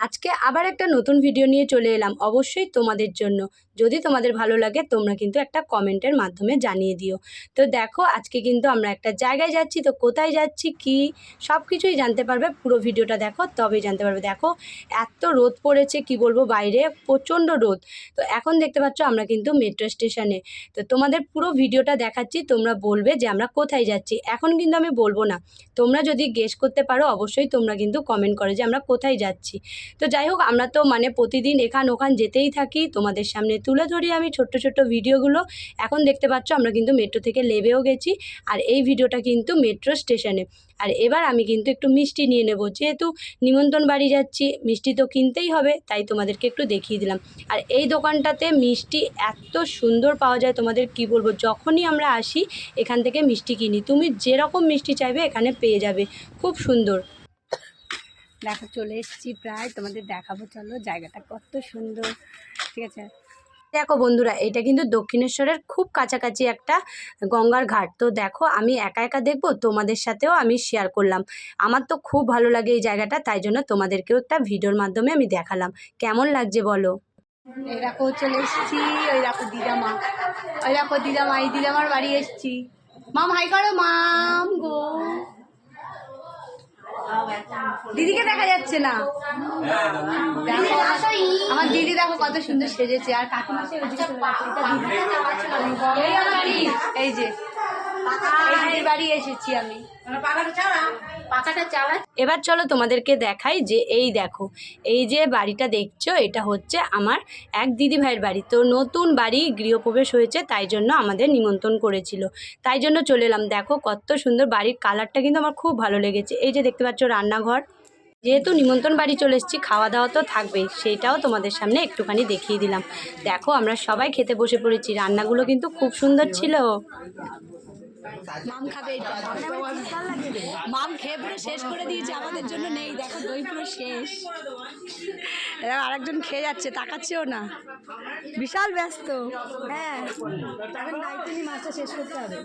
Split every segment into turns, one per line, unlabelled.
আজকে আবার একটা নতুন ভিডিও নিয়ে চলে এলাম। অবশ্যই তোমাদের জন্য। যদি তোমাদের ভালো লাগে, তোমরা কিন্তু একটা কমেন্টের মাধ্যমে জানিয়ে দিও। তো দেখো, আজকে কিন্তু আমরা একটা জায়গায় যাচ্ছি। তো কোথায় যাচ্ছি, কি সব কিছুই জানতে পারবে। পুরো ভিডিওটা দেখো, তবেই জানতে পারবে। দেখো, এত রোদ পড়েছে, কি বলব, বাইরে প্রচণ্ড রোদ। তো এখন দেখতে পাচ্ছ, আমরা কিন্তু মেট্রো স্টেশনে তো তোমাদের পুরো ভিডিওটা দেখাচ্ছি, তোমরা বলবে যে আমরা কোথায় যাচ্ছি। এখন কিন্তু আমি বলব না। তোমরা যদি গেস করতে পারো, অবশ্যই তোমরা কিন্তু কমেন্ট করে যে আমরা কোথায় যাচ্ছি। তো যাই হোক, আমরা তো মানে প্রতিদিন এখান ওখান যেতেই থাকি। তোমাদের সামনে তুলে ধরি আমি ছোট্ট ছোট্ট ভিডিওগুলো। এখন দেখতে পাচ্ছ, আমরা কিন্তু মেট্রো থেকে লেবেও গেছি। আর এই ভিডিওটা কিন্তু মেট্রো স্টেশনে। আর এবার আমি কিন্তু একটু মিষ্টি নিয়ে নেব। যেহেতু নিমন্ত্রণ বাড়ি যাচ্ছি, মিষ্টি তো কিনতেই হবে, তাই তোমাদেরকে একটু দেখিয়ে দিলাম। আর এই দোকানটাতে মিষ্টি এত সুন্দর পাওয়া যায়, তোমাদের কি বলব? যখনই আমরা আসি, এখান থেকে মিষ্টি কিনি। তুমি যেরকম মিষ্টি চাইবে, এখানে পেয়ে যাবে। খুব সুন্দর। দেখো, চলে এসেছি প্রায়, তোমাদের দেখাবো, চলো, জায়গাটা কত সুন্দর, ঠিক আছে? দেখো বন্ধুরা, এটা কিন্তু দক্ষিণেশ্বরের খুব কাছাকাছি একটা গঙ্গার ঘাট। তো দেখো, আমি একা একা দেখব, তোমাদের সাথেও আমি শেয়ার করলাম। আমার তো খুব ভালো লাগে এই জায়গাটা, তাই জন্য তোমাদেরকেও একটা ভিডিওর মাধ্যমে আমি দেখালাম। কেমন লাগছে বলো? এই দেখো, চলে এসেছি, ওই দেখো দিদামা, ওই দেখো দিদামা, এই দিদামার বাড়ি এসেছি। মাম, হাই করো, মাম গো। দিদিকে দেখা যাচ্ছে না। দেখো আমার দিদি দেখো কত সুন্দর সেজেছে আর কাকিমা দিদি। এই যে বাড়ি এসেছি আমি। এবার চলো তোমাদেরকে দেখাই যে এই দেখো এই যে বাড়িটা দেখছ এটা হচ্ছে আমার এক দিদি ভাইয়ের বাড়ি। তো নতুন বাড়ি গৃহপ্রবেশ হয়েছে তাই জন্য আমাদের নিমন্ত্রণ করেছিল। তাই জন্য চলে এলাম। দেখো কত সুন্দর বাড়ির কালারটা কিন্তু আমার খুব ভালো লেগেছে। এই যে দেখতে পাচ্ছ রান্নাঘর। যেহেতু নিমন্ত্রণ বাড়ি চলে এসেছি খাওয়া দাওয়া তো থাকবেই সেইটাও তোমাদের সামনে একটুখানি দেখিয়ে দিলাম। দেখো আমরা সবাই খেতে বসে পড়েছি রান্নাগুলো কিন্তু খুব সুন্দর ছিল। মাম খাবে এটা। মাম খেয়ে পুরো শেষ করে দিয়েছে আমাদের জন্য নেই। দেখো দই পুরো শেষ। এরা আরেকজন খেয়ে যাচ্ছে তাকাচ্ছেও না। বিশাল ব্যস্ত। হ্যাঁ। মাছটা শেষ করতে হবে।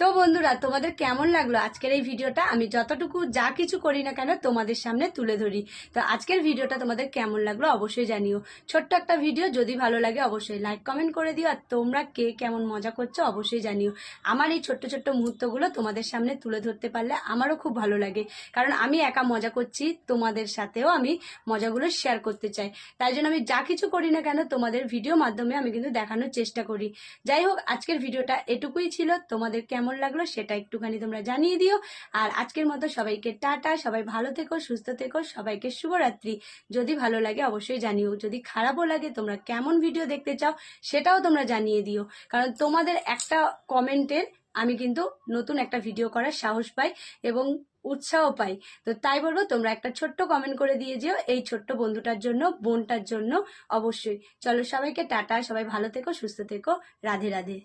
তো বন্ধুরা, তোমাদের কেমন লাগল আজকের এই ভিডিওটা? আমি যতটুকু যা কিছু করি না কেন তোমাদের সামনে তুলে ধরি। তো আজকের ভিডিওটা তোমাদের কেমন লাগল অবশ্যই জানিও। ছোট্ট একটা ভিডিও, যদি ভালো লাগে অবশ্যই লাইক কমেন্ট করে দিও। আর তোমরা কে কেমন মজা করছ অবশ্যই জানিও। আমার এই ছোট্ট ছোট্ট মুহূর্তগুলো তোমাদের সামনে তুলে ধরতে পারলে আমারও খুব ভালো লাগে। কারণ আমি একা মজা করছি, তোমাদের সাথেও আমি মজাগুলো শেয়ার করতে চাই। তাই জন্য আমি যা কিছু করি না কেন তোমাদের ভিডিও মাধ্যমে আমি কিন্তু দেখানোর চেষ্টা করি। যাই হোক, আজকের ভিডিওটা এটুকুই ছিল। তোমাদের কেমন লাগল সেটা একটুখানি তোমরা জানিয়ে দিও। আর আজকের মতো সবাইকে টাটা, সবাই ভালো থেকো, সুস্থ থেকো, সবাইকে শুভরাত্রি। যদি ভালো লাগে অবশ্যই জানিও, যদি খারাপও লাগে তোমরা কেমন ভিডিও দেখতে চাও সেটাও তোমরা জানিয়ে দিও। কারণ তোমাদের একটা কমেন্টের আমি কিন্তু নতুন একটা ভিডিও করার সাহস পাই এবং উৎসাহ পাই। তো তাই বলব, তোমরা একটা ছোট্ট কমেন্ট করে দিয়ে যেও এই ছোট্ট বন্ধুটার জন্য, বোনটার জন্য অবশ্যই। চলো সবাইকে টাটা, সবাই ভালো থেকো, সুস্থ থেকো। রাধে রাধে।